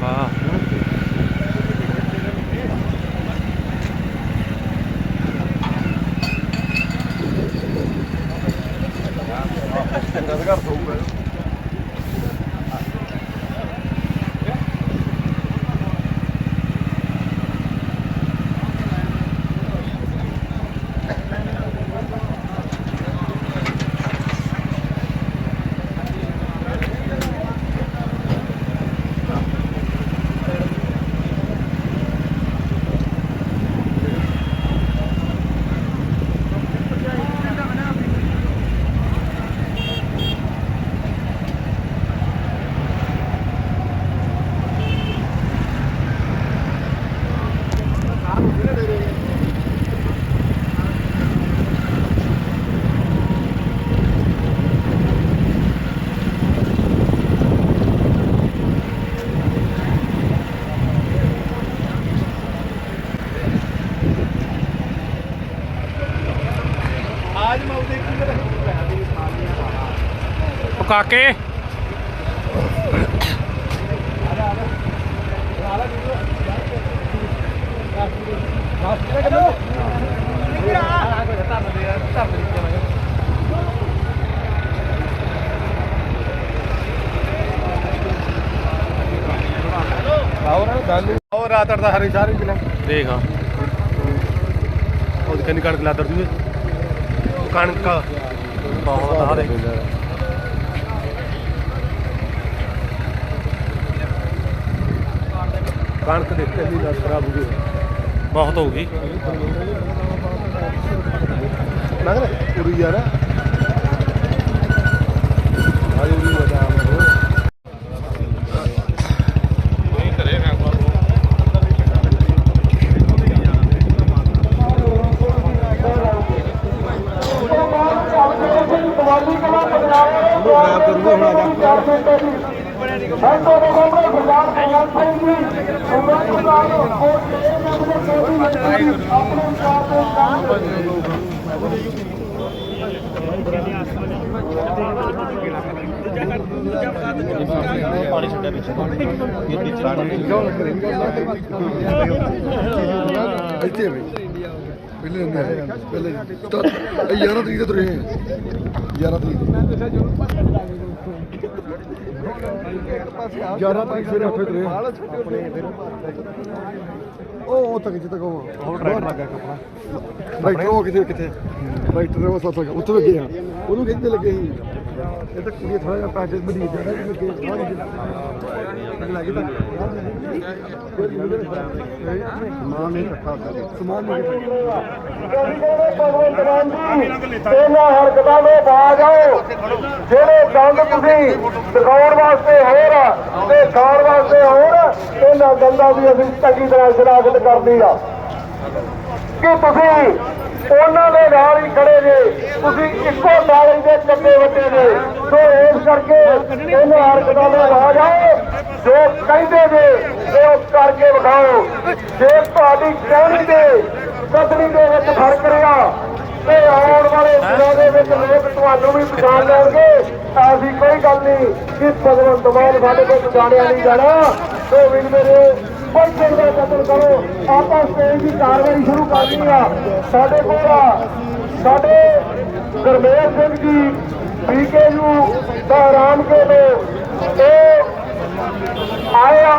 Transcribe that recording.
啊！那个是干啥用的？ਉਹ ਕਾਕੇ ਉਹ ਰਾਤ ਅੜਦਾ ਹਰੀ ਸਾਰੀ ਕਿਲਾ ਦੇਖ ਆ। ਉਹ ਕਿੰਨੀ ਕਣਕ ਲਾ ਦਰਦੀ ਕਣਕ। ਬਹੁਤ ਆ ਦੇਖ ਕਣਕ ਦੇਖ ਕੇ ਵੀ ਖਰਾਬ ਹੋ ਗਈ। ਬਹੁਤ ਹੋਊਗੀ ਲੰਘ ਲੈ। ਉਰੀ ਯਾਰ ਆਜ ਉਰੀ ਕਰੂਗਾ ਹੁਣ ਆ ਜਾ ਪਾਣੀ ਇੱਥੇ ਬਈ। ਪਹਿਲੇ ਹੁੰਦੇ ਆ ਪਹਿਲੇ 11 ਤਰੀਕ ਦੇ ਤੁਰੇ ਆ। 11 ਤਰੀਕ। 11 ਤਰੀਕ ਸਵੇਰੇ ਉੱਠੇ ਤੁਰੇ। ਉਹ ਉਹ ਤੱਕ ਟਰੈਕ ਲੱਗਾ ਕਪੜਾ ਬਾਈਟਰ ਉਹ ਕਿੱਥੇ ਕਿੱਥੇ ਬਾਈਟਰ ਉਹ ਸੱਤ ਲੱਗਾ। ਉੱਥੇ ਲੱਗੇ ਆ। ਉਹਨੂੰ ਕਹਿੰਦੇ ਲੱਗੇ ਸੀ? ਇਹ ਤਾਂ ਕੁੜੀ ਥੋੜਾ ਜਿਹਾ ਪੈਸੇ ਬੜੀ ਜ਼ਿਆਦਾ ਲੱਗੇ ਥੋੜੀ ਲੱਗੀ ਤਾਂ ਸਮਾਨ ਨਹੀਂ ਰੱਖਾ ਸਮਾਨ ਨਹੀਂ ਇਹਨਾਂ ਹਰਕਤਾਂ ਨੂੰ ਬਾਜ ਜਾਓ। ਜਿਹੜੇ ਦੰਦ ਤੁਸੀਂ ਦਿਖਾਉਣ ਵਾਸਤੇ ਹੋਰ ਤੇ ਖਾਣ ਵਾਸਤੇ ਹੋਰ ਇਹਨਾਂ ਦੰਦਾਂ ਦੀ ਅਸੀਂ ਚੰਗੀ ਤਰ੍ਹਾਂ ਸ਼ਨਾਖਤ ਕਰਦੀ ਆ। ਕਿ ਤੁਸੀਂ ਉਹਨਾਂ ਦੇ ਨਾਲ ਹੀ ਖੜੇ ਨੇ ਤੁਸੀਂ ਇੱਕੋ ਨਾਲੀ ਦੇ ਚੱਕੇ ਵੱਟੇ ਨੇ ਸੋ ਇਸ ਕਰਕੇ ਇਹਨਾਂ ਹਰਕਤਾਂ ਨੂੰ ਬਾਜ ਆਓ ਜੋ ਕਹਿੰਦੇ ਜੇ ਉਹ ਕਰਕੇ ਵਿਖਾਓ। ਜੇ ਤੁਹਾਡੀ ਕਹਿਣੀ ਦੇ ਕਦਨੀ ਦੇ ਵਿੱਚ ਫ਼ਰਕ ਰਿਹਾ, ਤੇ ਆਉਣ ਵਾਲੇ ਦਿਨਾਂ ਦੇ ਵਿੱਚ ਲੋਕ ਤੁਹਾਨੂੰ ਵੀ ਪਛਾਣ ਲੈਣਗੇ। ਐਸੀ ਕੋਈ ਗੱਲ ਨਹੀਂ, ਕਿ ਭਗਵੰਤ ਮਾਨ ਸਾਡੇ ਕੋਲ ਪਛਾਣਿਆ ਨਹੀਂ ਜਾਣਾ। ਸੋ ਵੀ ਮੇਰੇ ਪੰਚਰ ਦਾ ਕਤਲ ਕਰੋ। ਆਪਾਂ ਸਟੇਜ ਦੀ ਕਾਰਵਾਈ ਸ਼ੁਰੂ ਕਰਨੀ ਆ। ਸਾਡੇ ਕੋਲ ਆ। ਸਾਡੇ ਗੁਰਮੇਲ ਸਿੰਘ ਜੀ ਪੀਕੇਯੂ ਦਾ ਆਰਾਮ ਕੇ ਲੋ। ਇਹ ਆਇਆ